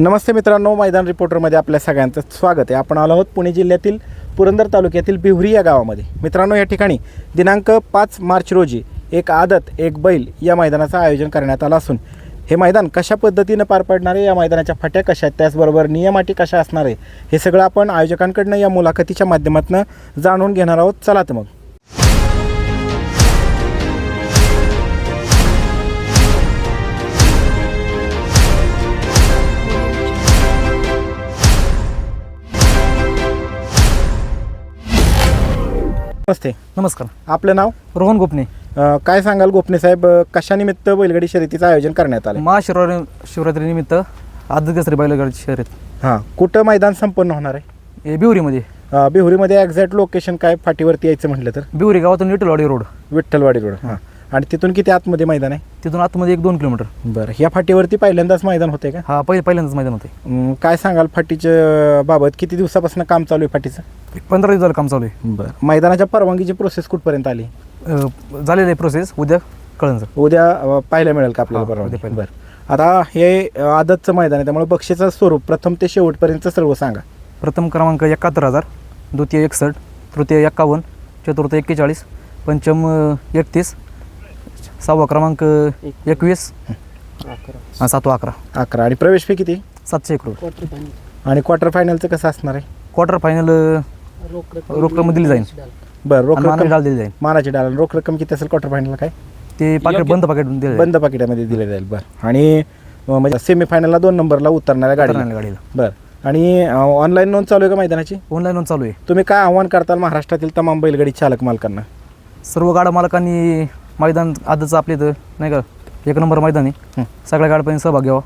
नमस्ते मित्रांनो मैदान रिपोर्टरमध्ये आपल्या सगळ्यांचं स्वागत आहे. आपण आलो आहोत पुणे जिल्ह्यातील पुरंदर तालुक्यातील बिहुरी या गावामध्ये. मित्रांनो या ठिकाणी दिनांक पाच मार्च रोजी एक आदत एक बैल या मैदानाचं आयोजन करण्यात आलं असून हे मैदान कशा पद्धतीनं पार पडणार आहे या मैदानाच्या फाट्या कशा आहेत त्याचबरोबर नियमाटी कशा असणार आहे हे सगळं आपण आयोजकांकडनं या मुलाखतीच्या माध्यमातून जाणून घेणार आहोत. चला तर मग. नमस्ते. नमस्कार. आपलं नाव? रोहन गोपने. अ, काय सांगाल गोपने साहेब? अ, कशानिमित्त बैलगाडी शर्यतीचं आयोजन करण्यात आलं महाशिवरात्री शिवरात्रीनिमित्त आदत गसरी बैलगाडी शर्यत. हां. कुठं मैदान संपन्न होणार आहे? हे बिवरीमध्ये अ, बिहुरीमध्ये एक्झॅक्ट लोकेशन काय? फाटीवरती यायचं म्हटलं तर? बिवरी गावातून विठ्ठलवाडी रोड. विठ्ठलवाडी रोड. हां. आणि तिथून किती आतमध्ये मैदान आहे? तिथून आतमध्ये एक दोन किलोमीटर. बरं या फाटीवरती पहिल्यांदाच मैदान होते का? हा पहिले पहिल्यांदाच मैदान होते काय सांगाल फाटीच्या बाबत? किती दिवसापासून काम चालू आहे फाटीचं? एक पंधरा दिवस झालं काम चालू आहे. बरं मैदानाच्या परवानगीची प्रोसेस कुठपर्यंत आली? अं, झालेलं आहे प्रोसेस उद्या कळन सर उद्या अ, पाहायला मिळेल का आपल्याला हां, परवानगी? उद्या पाहायला. बरं. आता हे अ, आदतचं मैदान आहे त्यामुळे बक्षीचं स्वरूप प्रथम ते शेवटपर्यंत सर्व सांगा. प्रथम क्रमांक एकाहत्तर हजार द्वितीय एकसष्ट तृतीय एक्कावन्न चतुर्थ एक्केचाळीस पंचम अं, एकतीस सहावा क्रमांक एकवीस हा सातवा अकरा. अकरा. आणि प्रवेश फी किती? सातशे एक रुपये. आणि क्वार्टर फायनलचं कसं असणार आहे? क्वार्टर फायनल रोख रक्कम दिली जाईल. बरं रोख आणि रक्कम डाल दिली जाईल. मानाची डाल. रोख रक्कम किती असेल क्वार्टर फायनलला काय? ते पाकिट बंद पाकिट दिलं जाईल. बंद पाकिटामध्ये दिले जाईल. बरं. आणि अं, म्हणजे सेमीफायनलला दोन नंबरला उतरणाऱ्या गाडीला. गाडीला. बरं. आणि ऑनलाईन नोंद चालू आहे का मैदानाची? ऑनलाईन नोंद चालू आहे. तुम्ही काय आव्हान करताल महाराष्ट्रातील तमाम बैलगाडी चालक मालकांना? सर्व गाड्या मालकांनी मैदान आजचं आपले इथं नाही का? एक नंबर मैदान आहे. सगळ्या गाड्यांनी सहभाग घ्यावा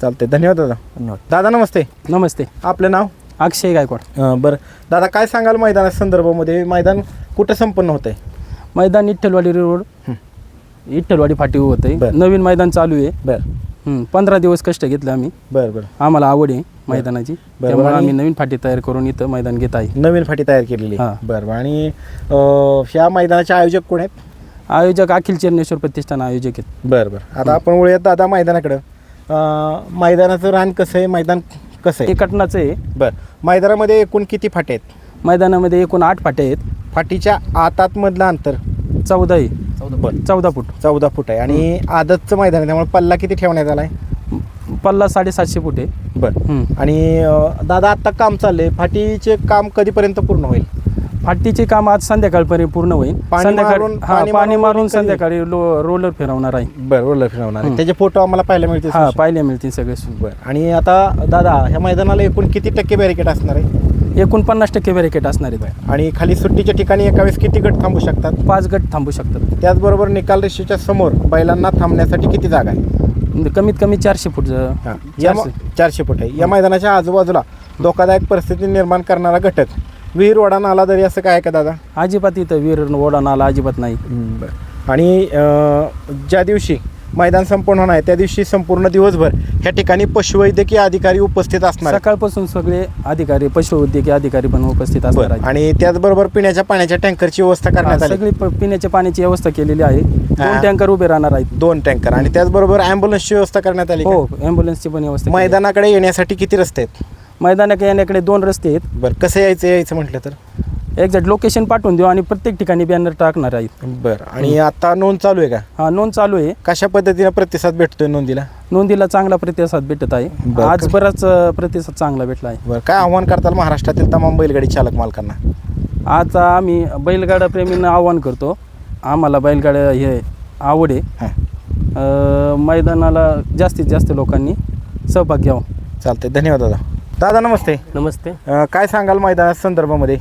चालते धन्यवाद दादा. धन्यवाद. दादा नमस्ते. नमस्ते. आपलं नाव? अक्षय गायकवाड. अं, बरं. दादा काय सांगाल मैदाना संदर्भामध्ये? मैदान कुठं संपन्न होत आहे मैदान इठ्ठलवाडी रोड. इठ्ठलवाडी फाटी होत. बर. नवीन मैदान चालू आहे. बरं. हं, पंधरा दिवस कष्ट घेतले आम्ही. बरं बरं. आम्हाला आवड आहे मैदानाची. बर. त्यामुळे आणि- आम्ही नवीन फाटी तयार करून इथं मैदान घेत आहे. नवीन फाटी तयार केलेली आहे. हां. बरं बरं आणि अं, ह्या मैदानाचे आयोजक कोण आहेत? आयोजक अखिल चरणेश्वर प्रतिष्ठान आयोजक आहेत. बरं बरं. आता आपण वळूयात दादा मैदानाकडं. अं, मैदानाचं रान कसं आहे? मैदान कसं आहे? कटनाचं आहे. बरं. मैदानामध्ये एकूण किती फाटे आहेत? मैदानामध्ये एकूण आठ फाट्या आहेत. फाटीच्या आतातमधलं अंतर? चौदा आहे. बरं. चौदा फूट. चौदा फूट आहे. आणि आदतचं मैदान आहे. त्यामुळे पल्ला किती ठेवण्यात आला आहे पल्ला साडेसातशे फूट आहे. बरं. आणि अं, दादा आत्ता काम चाललंय. फाटीचे काम कधीपर्यंत पूर्ण होईल? फाटीचे काम आज संध्याकाळपर्यंत पूर्ण होईल. पाणी संध्याकाळी मारून- हा पाणी पाणी मारून? संध्याकाळी लो रोलर फिरवणार आहे. बरं रोलर फिरवणार आहे. त्याचे फोटो आम्हाला पाहायला मिळतील हा पाहिले मिळतील सगळे बरं. आणि आता दादा ह्या मैदानाला एकूण किती टक्के बॅरिकेड असणार आहे? एकूण पन्नास टक्के बॅरिकेट असणार आहेत आणि खाली सुट्टीच्या ठिकाणी एका वेळेस किती गट थांबू शकतात? पाच गट थांबू शकतात. त्याचबरोबर निकाल रेषेच्या समोर बैलांना थांबण्यासाठी किती जागा आहे? कमीत कमी चारशे फूट ज-. या म-. चारशे. फूट आहे. या मैदानाच्या आजूबाजूला धोकादायक परिस्थिती निर्माण करणारा घटक विहीर ओढा नाला दरी असं काय का दादा अजिबात इथं विहीर ओढा नाला अजिबात नाही बरं आणि अं, ज्या दिवशी मैदान संपूर्ण होणार आहे त्या दिवशी संपूर्ण दिवसभर ह्या ठिकाणी पशुवैद्यकीय अधिकारी उपस्थित असणार आहेत. सकाळपासून सगळे अधिकारी पशुवैद्यकीय अधिकारी पण उपस्थित असणार बरं. आहेत आणि त्याचबरोबर पिण्याच्या पाण्याच्या टँकरची व्यवस्था हा, करण्यात आली सगळी प- पिण्याच्या पाण्याची व्यवस्था केलेली आहे हा. दोन टँकर उभे राहणार आहेत दोन टँकर आणि त्याचबरोबर ॲम्ब्युलन्सची व्यवस्था करण्यात आली हो? ॲम्ब्युलन्सची पण व्यवस्था केली आहे. मैदानाकडे येण्यासाठी किती रस्ते आहेत मैदानाकडे येण्याकडे दोन रस्ते आहेत. बरं कसं यायचं यायचं म्हटलं तर? एक्झॅक्ट लोकेशन पाठवून देऊ आणि प्रत्येक ठिकाणी बॅनर टाकणार आहेत बरं आणि आता नोंद चालू आहे का? हा नोंद चालू आहे. कशा पद्धतीने प्रतिसाद भेटतोय नोंदीला? नोंदीला चांगला प्रतिसाद भेटत आहे. बरं. आज बराच अ, प्रतिसाद चांगला भेटला आहे. बरं काय आव्हान करताल महाराष्ट्रातील तमाम बैलगाडी चालक मालकांना? आता आम्ही बैलगाडा प्रेमींना आव्हान करतो. आम्हाला बैलगाड्या हे आवड आहे. हां. अ, मैदानाला जास्तीत जास्त लोकांनी सहभाग घ्यावा. चालतंय धन्यवाद दादा. दादा नमस्ते. नमस्ते. अं, काय सांगाल मैदाना संदर्भामध्ये?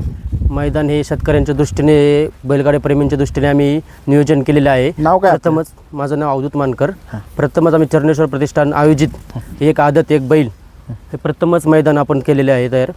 मैदान हे शेतकऱ्यांच्या दृष्टीने बैलगाड्या प्रेमींच्या दृष्टीने आम्ही नियोजन केलेले आहे. नाव काय आपलं? प्रथमच माझं नाव अवधूत मानकर. प्रथमच आम्ही चरणेश्वर प्रतिष्ठान आयोजित एक आदत एक बैल हे प्रथमच मैदान आपण केलेले आहे तयार.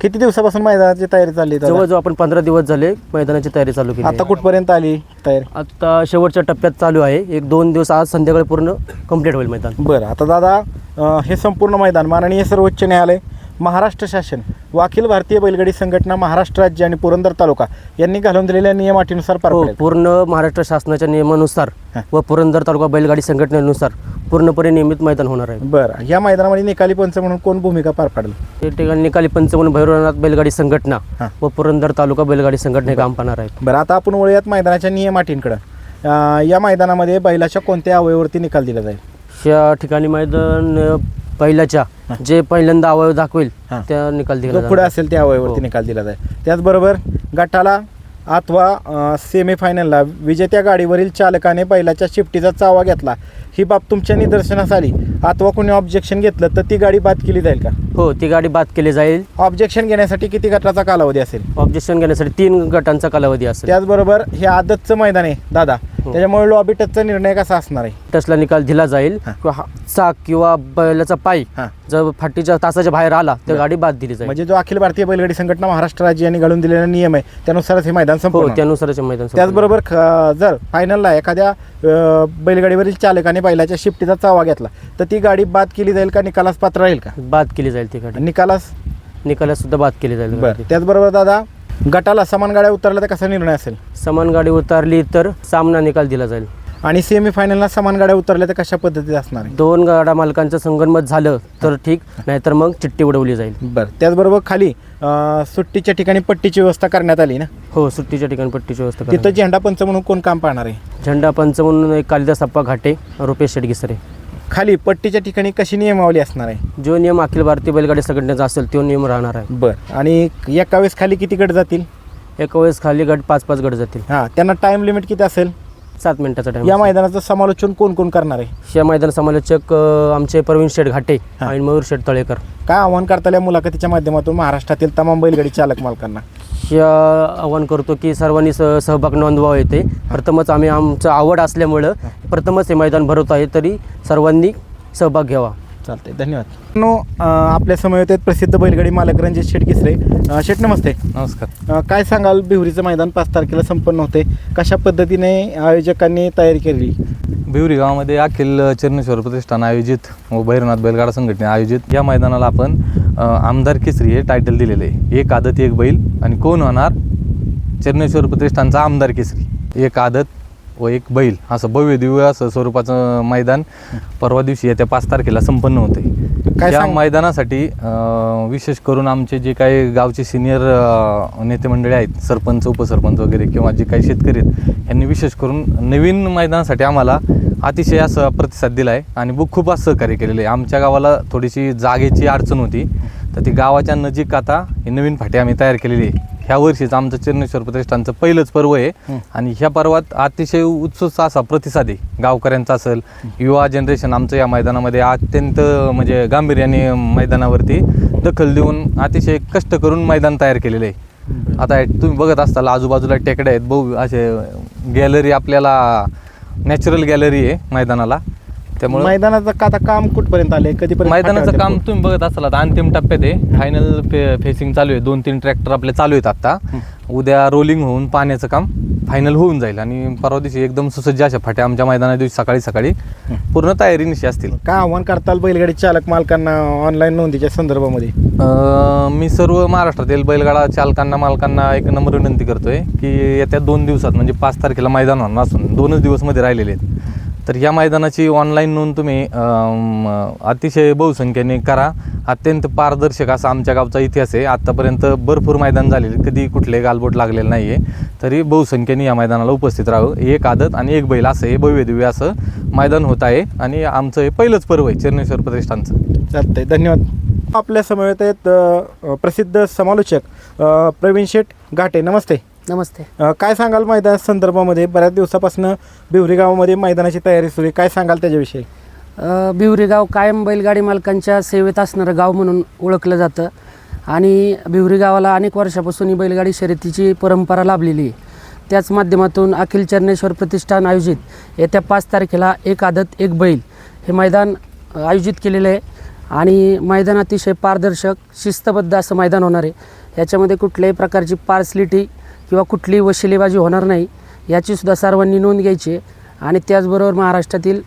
किती दिवसापासून मैदानाची तयारी चालली दादा? जवळजवळ आपण पंधरा दिवस झाले मैदानाची तयारी चालू केली आता आहे. कुठपर्यंत आली तयारी? आता शेवटच्या टप्प्यात चालू आहे. एक दोन दिवस आज संध्याकाळी पूर्ण कंप्लीट होईल मैदान. बरं आता दादा अं, हे संपूर्ण मैदान माननीय सर्वोच्च न्यायालय महाराष्ट्र शासन व अखिल भारतीय बैलगाडी संघटना महाराष्ट्र राज्य आणि पुरंदर तालुका यांनी घालून दिलेल्या नियम अटीनुसार पार हो पडेल. पूर्ण महाराष्ट्र शासनाच्या नियमानुसार हा. व पुरंदर तालुका बैलगाडी संघटनेनुसार पूर्णपणे नियमित मैदान होणार आहे. बरं या मैदानामध्ये निकाली पंच म्हणून कोण भूमिका पार पाडेल? या ठिकाणी निकाली पंचमन भैरवनाथ बैलगाडी संघटना हा. व पुरंदर तालुका बैलगाडी संघटना हे काम पाहणार आहेत. बरं आता आपण वळूयात मैदानाच्या नियम अटींकडं अं, या मैदानामध्ये बैलाच्या कोणत्या अवयवावरती निकाल दिला जाईल? या ठिकाणी मैदान अ, पहिल्याच्या जे पहिल्यांदा अवयव दाखवेल हा. त्या निकाल दिला जो पुढे जाणार. असेल त्या अवयवावरती हो. निकाल दिला जाईल त्याचबरोबर गटाला अथवा सेमीफायनलला विजेत्या गाडीवरील चालकाने बैलाच्या शिफ्टीचा चावा घेतला ही बाब तुमच्या निदर्शनास आली अथवा कोणी ऑब्जेक्शन घेतलं तर ती गाडी बाद केली जाईल का हो ती गाडी बाद केली जाईल ऑब्जेक्शन घेण्यासाठी किती गटाचा कालावधी असेल ऑब्जेक्शन घेण्यासाठी तीन गटांचा कालावधी असेल त्याचबरोबर हे आदतचं मैदान आहे दादा हो. त्याच्यामुळे लॉबी टचचा निर्णय कसा असणार आहे? टचला निकाल दिला जाईल. हा. किंवा हा- चाक किंवा बैलाचा पाय हां. जर फाटीच्या तासाच्या बाहेर आला तर गाडी बाद दिली जाईल. म्हणजे जो अखिल भारतीय बैलगाडी संघटना महाराष्ट्र राज्य यांनी घालून दिलेला नियम आहे त्यानुसारच हे मैदान हो त्यानुसारच हे मैदान संपलं. त्याचबरोबर ख- जर फायनलला एखाद्या अ, बैलगाडीवरील चालकाने बैलाच्या शिफ्टीचा चावा घेतला तर ती गाडी बाद केली जाईल का निकालास पात्र राहील का? बाद केली जाईल ती गाडी. निकालास? निकालात सुद्धा बाद केली जाईल. बरं. गाडी. त्याचबरोबर दादा गटाला समान गाड्या उतरल्या तर कसा निर्णय असेल? समान गाडी उतारली तर सामना निकाल दिला जाईल. आणि सेमीफायनलला समान गाड्या उतरल्या तर कशा पद्धतीत असणार? आहे दोन गाडा मालकांचं संगनमत झालं तर ठीक नाहीतर मग चिठ्ठी उडवली जाईल. बरं त्याचबरोबर खाली अ, सुट्टीच्या ठिकाणी पट्टीची व्यवस्था करण्यात आली ना? हो सुट्टीच्या ठिकाणी पट्टीची व्यवस्था तिथं. झेंडा पंच म्हणून कोण काम पाहणार आहे? झेंडा पंच म्हणून एक कालिदास अप्पा घाटे रुपेश शेटगिसरे खाली पट्टीच्या ठिकाणी कशी नियमावली असणार आहे? जो नियम अखिल भारतीय बैलगाडी संघटनेचा असेल तो नियम राहणार आहे. बरं. आणि एका वेळेस खाली किती गट जातील? एका वेळेस खाली गट पाच पाच गट जातील. हां त्यांना टाइम लिमिट किती असेल? सात मिनिटाचा टाइम या मैदानाचं समालोचन कोण कोण करणार आहे? या मैदान समालोचक अ, आमचे प्रवीण शेठ घाटे. आणि मयूर शेठ तळेकर. काय आव्हान करता या मुलाखतीच्या माध्यमातून महाराष्ट्रातील तमाम बैलगाडी चालक मालकांना? आव्हान करतो की सर्वांनी स सहभाग नोंदवावा येते प्रथमच आम्ही आमचं आवड असल्यामुळं प्रथमच हे मैदान भरवत आहे तरी सर्वांनी सहभाग घ्यावा. चालतंय धन्यवाद. नो आपल्या समवेत आहेत प्रसिद्ध बैलगाडी मालक रणजित शेट किसरे. शेट नमस्ते. नमस्कार. काय सांगाल बिहुरीचं मैदान पाच तारखेला संपन्न होते कशा पद्धतीने आयोजकांनी तयारी केली? बिवरी गावामध्ये अखिल चरणेश्वर प्रतिष्ठान आयोजित व भैरवनाथ बैलगाडा संघटने आयोजित या मैदानाला आपण आमदार केसरी हे टायटल दिलेलं आहे. एक आदत एक बैल. आणि कोण होणार? चरणेश्वर प्रतिष्ठानचा आमदार केसरी. एक आदत व एक बैल. असं भव्य दिव्य असं स्वरूपाचं मैदान परवा दिवशी येत्या पाच तारखेला संपन्न होते काय या सांग- मैदानासाठी अ, विशेष करून आमचे जे काही गावचे सिनियर नेते मंडळी आहेत सरपंच उपसरपंच वगैरे किंवा जे काही शेतकरी आहेत यांनी विशेष करून नवीन मैदानासाठी आम्हाला अतिशय असं प्रतिसाद दिला आहे आणि बुक खूप असं सहकार्य केलेलं आहे. आमच्या गावाला थोडीशी जागेची अडचण होती तर ती गावाच्या नजीक आता ही नवीन फाटी आम्ही तयार केलेली आहे. ह्या वर्षीच आमचं चरणेश्वर प्रतिष्ठानचं पहिलंच पर्व आहे. आणि ह्या पर्वात अतिशय उत्सुक असा प्रतिसाद आहे. गावकऱ्यांचा असेल युवा जनरेशन आमचं या मैदानामध्ये अत्यंत म्हणजे गांभीर्याने मैदानावरती दखल देऊन अतिशय कष्ट करून मैदान तयार केलेलं आहे. आता तुम्ही बघत असताल आजूबाजूला टेकड्या आहेत. बहु असे गॅलरी आपल्याला नॅचरल गॅलरी आहे मैदानाला. त्यामुळे मैदानाचं का आता काम कुठपर्यंत आले कधीपर्यंत मैदानाचं काम? तुम्ही बघत असाल आता. अंतिम टप्प्यात आहे. फायनल फे फेसिंग चालू आहे. दोन तीन ट्रॅक्टर आपले चालू आहेत आता. उद्या रोलिंग होऊन पाण्याचं काम फायनल होऊन जाईल. आणि परवा दिवशी एकदम सुसज्ज अशा फाट्या आमच्या मैदाना दिवशी सकाळी सकाळी पूर्ण तयारीनिशी असतील. काय आव्हान करताल बैलगाडी चालक मालकांना ऑनलाईन नोंदीच्या संदर्भामध्ये? मी सर्व महाराष्ट्रातील बैलगाडा चालकांना मालकांना एक नंबर विनंती करतोय की येत्या दोन दिवसात म्हणजे पाच तारखेला मैदान होणार असून दोनच दिवसमध्ये राहिलेले आहेत. तर या मैदानाची ऑनलाईन नोंद तुम्ही अतिशय बहुसंख्येने करा. अत्यंत पारदर्शक असा आमच्या गावचा इतिहास आहे. आत्तापर्यंत भरपूर मैदान झालेले कधी कुठले गालबोट लागलेलं नाही आहे तरी बहुसंख्येने या मैदानाला उपस्थित राहावं एक आदत आणि एक बैल असं हे भव्य दिव्य असं मैदान होत आहे. आणि आमचं हे पहिलंच पर्व आहे चरणेश्वर प्रतिष्ठानचं. चालतंय धन्यवाद. आपल्या समवेत आहेत प्रसिद्ध समालोचक प्रवीण शेठ घाटे. नमस्ते. नमस्ते. अ, काय सांगाल मैदान संदर्भामध्ये? बऱ्याच दिवसापासून बिवरी गावामध्ये मैदानाची तयारी सुरू आहे. काय सांगाल त्याच्याविषयी? अ, बिवरी गाव कायम बैलगाडी मालकांच्या सेवेत असणारं गाव म्हणून ओळखलं जातं. आणि बिवरी गावाला अनेक वर्षापासून ही बैलगाडी शर्यतीची परंपरा लाभलेली आहे. त्याच माध्यमातून अखिल चरणेश्वर प्रतिष्ठान आयोजित येत्या पाच तारखेला एक आदत एक बैल हे मैदान अ, आयोजित केलेलं आहे. आणि मैदान अतिशय पारदर्शक शिस्तबद्ध असं मैदान होणार आहे. याच्यामध्ये कुठल्याही प्रकारची पार्सलिटी किंवा कुठलीही वशिलेबाजी होणार नाही याचीसुद्धा सर्वांनी नोंद घ्यायची आहे. आणि त्याचबरोबर महाराष्ट्रातील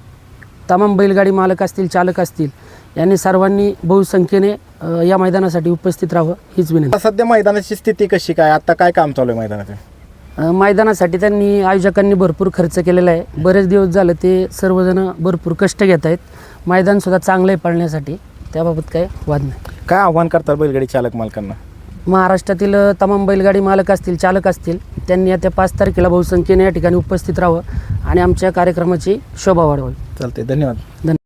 तमाम बैलगाडी मालक असतील चालक असतील यांनी सर्वांनी बहुसंख्येने या मैदानासाठी उपस्थित राहावं हीच विनंती. सध्या मैदानाची स्थिती कशी काय? आता काय काम चालू आहे मैदानाचं? मैदानासाठी त्यांनी आयोजकांनी भरपूर खर्च केलेला आहे. बरेच दिवस झालं ते सर्वजण भरपूर कष्ट घेत आहेत. मैदानसुद्धा चांगलं आहे पाळण्यासाठी. त्याबाबत काही वाद नाही. काय आव्हान करतात बैलगाडी चालक मालकांना? महाराष्ट्रातील तमाम बैलगाडी मालक असतील चालक असतील त्यांनी आता पाच तारखेला बहुसंख्येने या ठिकाणी उपस्थित राहावं आणि आमच्या कार्यक्रमाची शोभा वाढवावी. चालते धन्यवाद. धन्यवाद.